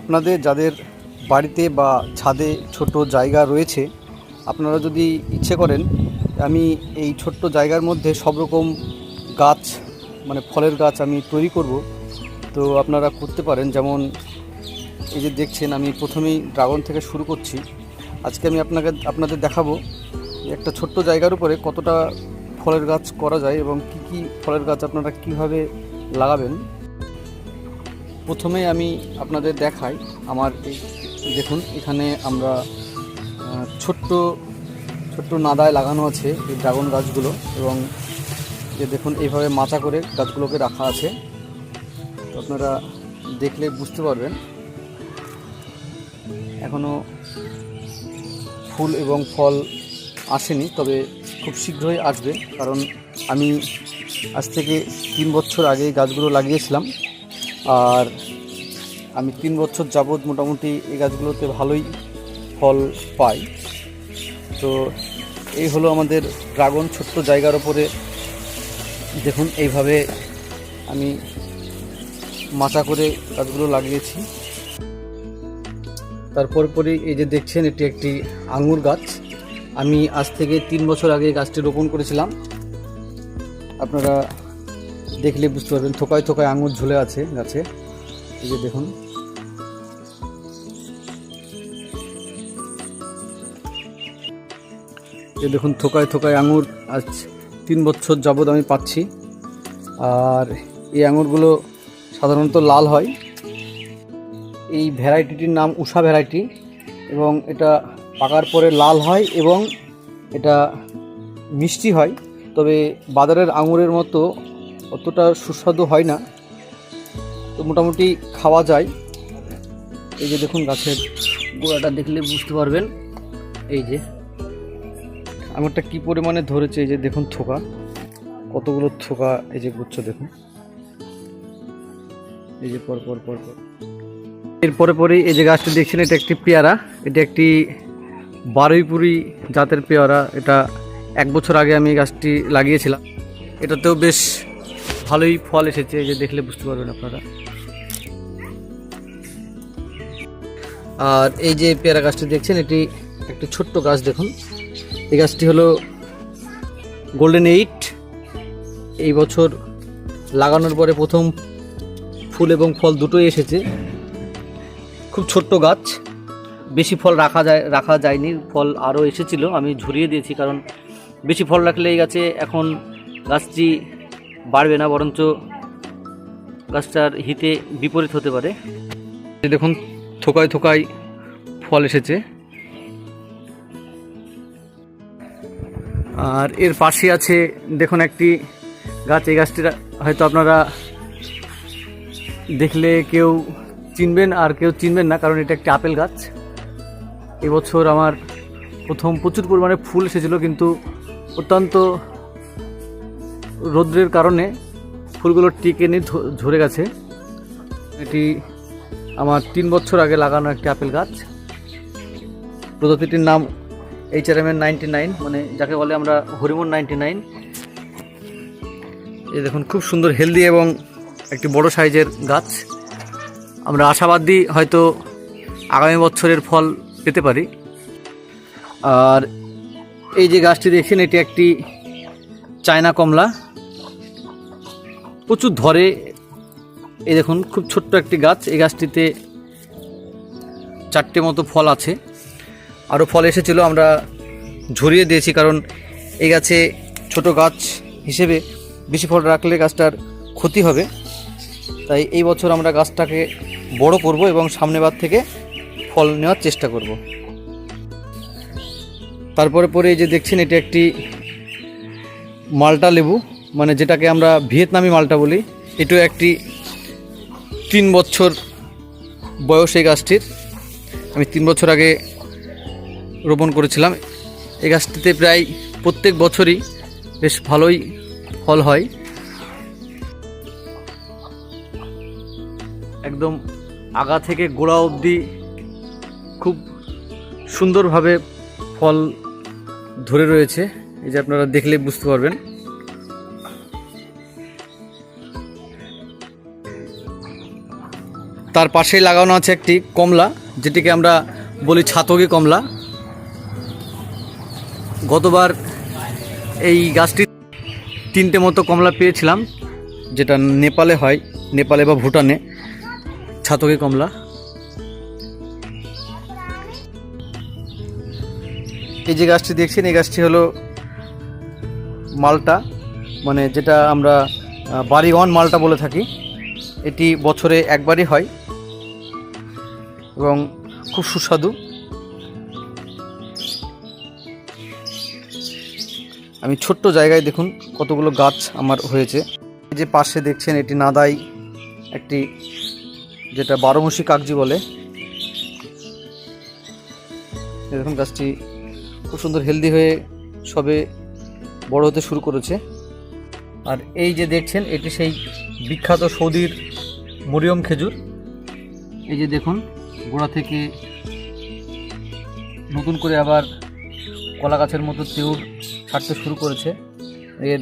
আপনাদের যাদের বাড়িতে বা ছাদে ছোট জায়গা রয়েছে, আপনারা যদি ইচ্ছে করেন, আমি এই ছোট্ট জায়গার মধ্যে সব রকম গাছ মানে ফলের গাছ আমি তৈরি করব। তো আপনারা করতে পারেন, যেমন এই যে দেখছেন, আমি প্রথমেই ড্রাগন থেকে শুরু করছি। আজকে আমি আপনাকে, আপনাদের দেখাবো একটা ছোট্ট জায়গার উপরে কতটা ফলের গাছ করা যায় এবং কি কি ফলের গাছ আপনারা কীভাবে লাগাবেন। প্রথমে আমি আপনাদের দেখাই আমার দেখুন, এখানে আমরা ছোট্ট ছোট্ট নাদায় লাগানো আছে এই ড্রাগন গাছগুলো এবং যে দেখুন, এইভাবে মাচা করে গাছগুলোকে রাখা আছে। তো আপনারা দেখলে বুঝতে পারবেন। এখনও ফুল এবং ফল আসেনি, তবে খুব শীঘ্রই আসবে। কারণ আমি আজ থেকে তিন বছর আগে গাছগুলো লাগিয়েছিলাম। আর আমি তিন বছর যাবৎ মোটামুটি এই গাছগুলোতে ভালোই ফল পাই। তো এই হলো আমাদের ড্রাগন ছোট্ট জায়গার ওপরে দেখুন, এইভাবে আমি মাচা করে গাছগুলো লাগিয়েছি। তারপর পরে এই যে দেখছেন, এটি একটি আঙুর গাছ। আমি আজ থেকে তিন বছর আগে গাছটি রোপণ করেছিলাম। আপনারা দেখলে বুঝতে পারবেন, থোকায় থোকায় আঙুর ঝুলে আছে গাছে। এই যে দেখুন। এই দেখুন, থোকায় থোকায় আঙুর আজ তিন বছর যাবৎ আমি পাচ্ছি। আর এই আঙুরগুলো সাধারণত লাল হয়। এই ভ্যারাইটিটির নাম উষা ভ্যারাইটি এবং এটা পাকার পরে লাল হয় এবং এটা মিষ্টি হয়। তবে বাজারের আঙুরের মতো অতটা সুস্বাদু হয় না। তো মোটামুটি খাওয়া যায়। এই যে দেখুন গাছের গোড়াটা দেখলে বুঝতে পারবেন। এই যে। আমারটা কি পরিমাণে ধরেছে, এই যে দেখুন থোকা। কতগুলো থোকা এই যে গুচ্ছ দেখুন। এই যে পর পর পর পর। এরপরে পরেই এই যে গাছটি দেখছেন, এটা একটি পেয়ারা। এটা একটি বারুইপুরি জাতের পেয়ারা। এটা এক বছর আগে আমি গাছটি লাগিয়েছিলাম। এটাতেও বেশ ভালোই ফল এসেছে, এই যে দেখলে বুঝতে পারবেন আপনারা। আর এই যে পেয়ারা গাছটি দেখছেন, এটি একটি ছোট্ট গাছ দেখুন। এই গাছটি হলো গোল্ডেন এইট এই বছর লাগানোর পরে প্রথম ফুল এবং ফল দুটোই এসেছে। খুব ছোট্ট গাছ। বেশি ফল রাখা যায় রাখা যায়নি, ফল আরও এসেছিল, আমি ঝুরিয়ে দিয়েছি কারণ বেশি ফল রাখলে এই গাছে এখন গাছটি বাড়বে না, বরঞ্চ গাছটার হিতে বিপরীত হতে পারে। দেখুন, থোকায় থোকায় ফল এসেছে। আর এর পাশে আছে, দেখুন একটি গাছ, এই গাছটি হয়তো আপনারা দেখলে কেউ চিনবেন আর কেউ চিনবেন না, কারণ এটা একটি আপেল গাছ। এবছর আমার প্রথম প্রচুর পরিমাণে ফুল এসেছিল, কিন্তু অত্যন্ত রৌদ্রের কারণে ফুলগুলো টিকে নিয়ে ঝরে গেছে। এটি আমার তিন বছর আগে লাগানো একটি আপেল গাছ। প্রজাতিটির নাম এইচ আর এম এর নাইনটি নাইন মানে যাকে বলে আমরা হরিমন নাইনটি নাইন এই দেখুন, খুব সুন্দর হেলদি এবং একটি বড় সাইজের গাছ। আমরা আশাবাদী হয়তো আগামী বছরের ফল পেতে পারি। আর এই যে গাছটি দেখছেন, এটি একটি চায়না কমলা। প্রচুর ধরে। এই দেখুন, খুব ছোট্ট একটি গাছ। এই গাছটিতে চারটে মতো ফল আছে। আরও ফল এসেছিল, আমরা ঝরিয়ে দিয়েছি কারণ এই গাছে ছোট গাছ হিসেবে বেশি ফল রাখলে গাছটার ক্ষতি হবে। তাই এই বছর আমরা গাছটাকে বড় করব এবং সামনেবার থেকে ফল নেওয়ার চেষ্টা করব। তারপরে পরে এই যে দেখছেন, এটি একটি মালটা লেবু। মানে যেটাকে আমরা ভিয়েতনামি মালটা বলি এটিও একটি তিন বছর বয়স এই গাছটির। আমি তিন বছর আগে রোপণ করেছিলাম। এই গাছটিতে প্রায় প্রত্যেক বছরই বেশ ভালোই ফল হয়। একদম আগা থেকে গোড়া অবধি খুব সুন্দরভাবে ফল ধরে রয়েছে। এই যে আপনারা দেখলে বুঝতে পারবেন। তার পাশেই লাগানো আছে একটি কমলা যেটিকে আমরা বলি ছাতকি কমলা। গতবার এই গাছটি তিনটে মতো কমলা পেয়েছিলাম যেটা নেপালে হয় নেপালে বা ভুটানে। ছাতকি কমলা। এই যে গাছটি দেখছেন এই গাছটি হলো মালটা মানে যেটা আমরা আহ, বাড়ি ওয়ান মালটা বলে থাকি। এটি বছরে একবারই হয়। এবং খুব সুস্বাদু। আমি ছোট্ট জায়গায় দেখুন কতগুলো গাছ আমার হয়েছে। এই যে পাশে দেখছেন এটি নাদাই একটি যেটা বারোমসি কাগজি বলে। দেখুন গাছটি খুব সুন্দর হেলদি হয়ে সবে বড় হতে শুরু করেছে। আর এই যে দেখছেন এটি সেই বিখ্যাত সৌদির মরিয়ম খেজুর। এই যে দেখুন গোড়া থেকে নতুন করে আবার কলা গাছের মতো তেউর ছাড়তে শুরু করেছে। এর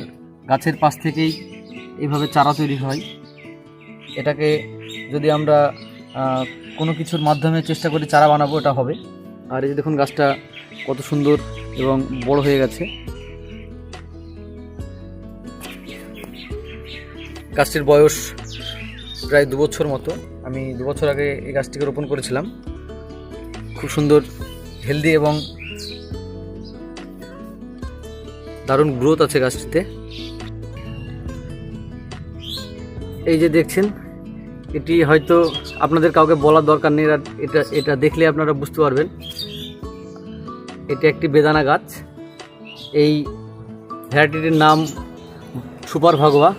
গাছের পাশ থেকেই এইভাবে চারা তৈরি হয়। এটাকে যদি আমরা কোনো কিছুর মাধ্যমে চেষ্টা করি চারা বানাবো, এটা হবে। আর এই যে দেখুন গাছটা কত সুন্দর এবং বড় হয়ে গেছে। গাছটির বয়স প্রায় দু বছর মতো আমি দু বছর আগে এই গাছটিকে রোপণ করেছিলাম। খুব সুন্দর হেলদি এবং দারুণ গ্রোথ আছে গাছটিতে। এই যে দেখছেন, এটি হয়তো আপনাদের কাউকে বলার দরকার নেই, আর এটা এটা দেখলে আপনারা বুঝতে পারবেন। এটি একটি বেদানা গাছ। এই ভ্যারাইটিটির নাম সুপার ভাগোয়া।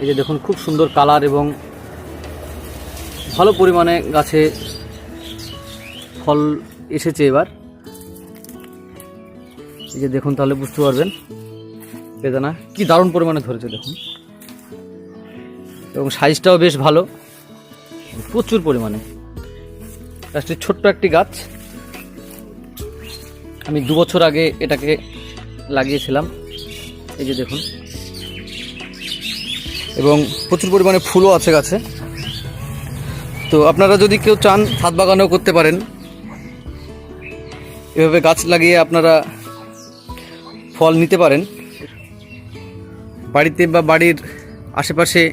এই যে দেখুন, খুব সুন্দর কালার এবং ভালো পরিমাণে গাছে ফল এসেছে এবার। এই যে দেখুন তাহলে বুঝতে পারবেন। বেদানা, কি দারুণ পরিমাণে ধরেছে দেখুন। এবং সাইজটাও বেশ ভালো। প্রচুর পরিমাণে। গাছটি ছোট্ট একটি গাছ। আমি দু বছর আগে এটাকে লাগিয়েছিলাম। এই যে দেখুন। এবং প্রচুর পরিমাণে ফুলও আছে গাছে। তো আপনারা যদি কেউ চান, ছাদ বাগানও করতে পারেন। এভাবে গাছ লাগিয়ে আপনারা ফল নিতে পারেন। বাড়িতে বা বাড়ির আশেপাশে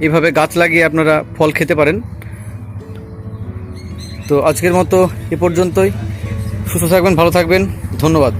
এভাবে গাছ লাগিয়ে আপনারা ফল খেতে পারেন। তো আজকের মতো এ পর্যন্তই। সুস্থ থাকবেন, ভালো থাকবেন। ধন্যবাদ।